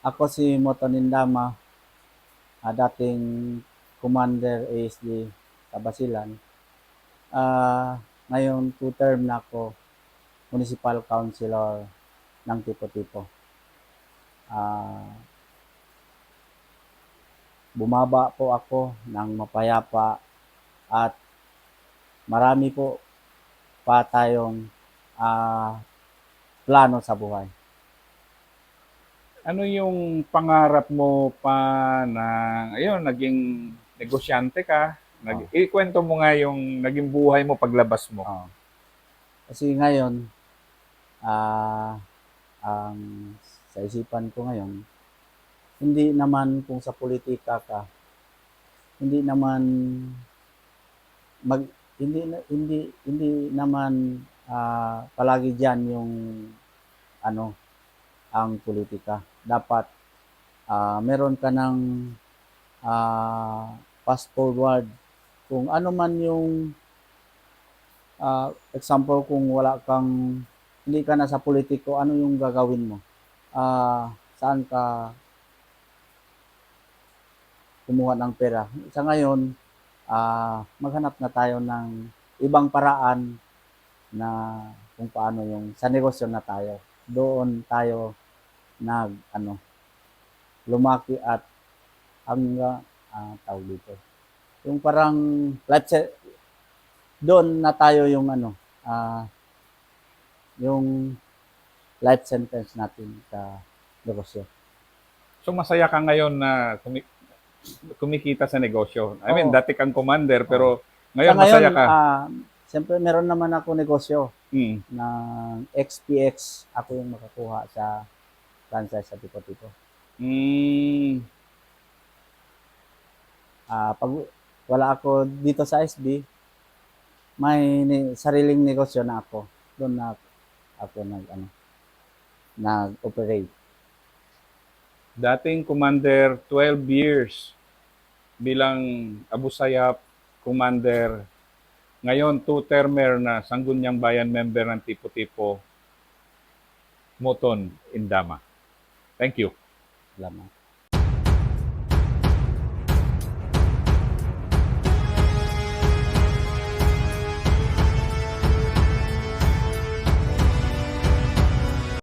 Ako si Moton Indama, ah, dating Commander ASD sa Basilan. Ah, ngayon, two-term na ako Municipal Councilor ng Tipo-Tipo. Ah, bumaba po ako ng mapayapa at marami po pa tayong ah, plano sa buhay. Ano yung pangarap mo pa na, ayun, naging negosyante ka? Nag, Ikwento mo nga yung naging buhay mo paglabas mo. Oo. Kasi ngayon, ah, ang sa isipan ko ngayon, hindi naman kung sa politika ka, hindi naman mag hindi hindi hindi naman ah, palagi diyan yung ano ang politika. Dapat ah, meron ka ng ah, fast forward kung ano man yung ah, example kung wala kang hindi ka na sa politiko, ano yung gagawin mo? Ah, saan ka kumuha ng pera? Sa ngayon, ah, maghanap na tayo ng ibang paraan na kung paano yung sa negosyo na tayo. Doon tayo nag ano lumaki at hanggang ah, tawag dito. Yung parang let's say, doon na tayo yung ano ah yung life sentence natin sa negosyo. So masaya ka ngayon na kumi- kumikita sa negosyo. I mean, Oo. dati kang commander, pero ngayon Sa ngayon, masaya ka. ah, siyempre meron naman ako negosyo Mm. ng XPX. Ako yung makakuha sa franchise sa Tipo-Tipo. Mm. Ah, pag wala ako dito sa SB, may ni- sariling negosyo na ako. Doon na ako nag ano nag-operate. Dating commander, 12 years bilang Abu Sayyaf commander. Ngayon, two-termer na Sangguniang Bayan member ng Tipo-Tipo, Moton Indama. Thank you. Salamat.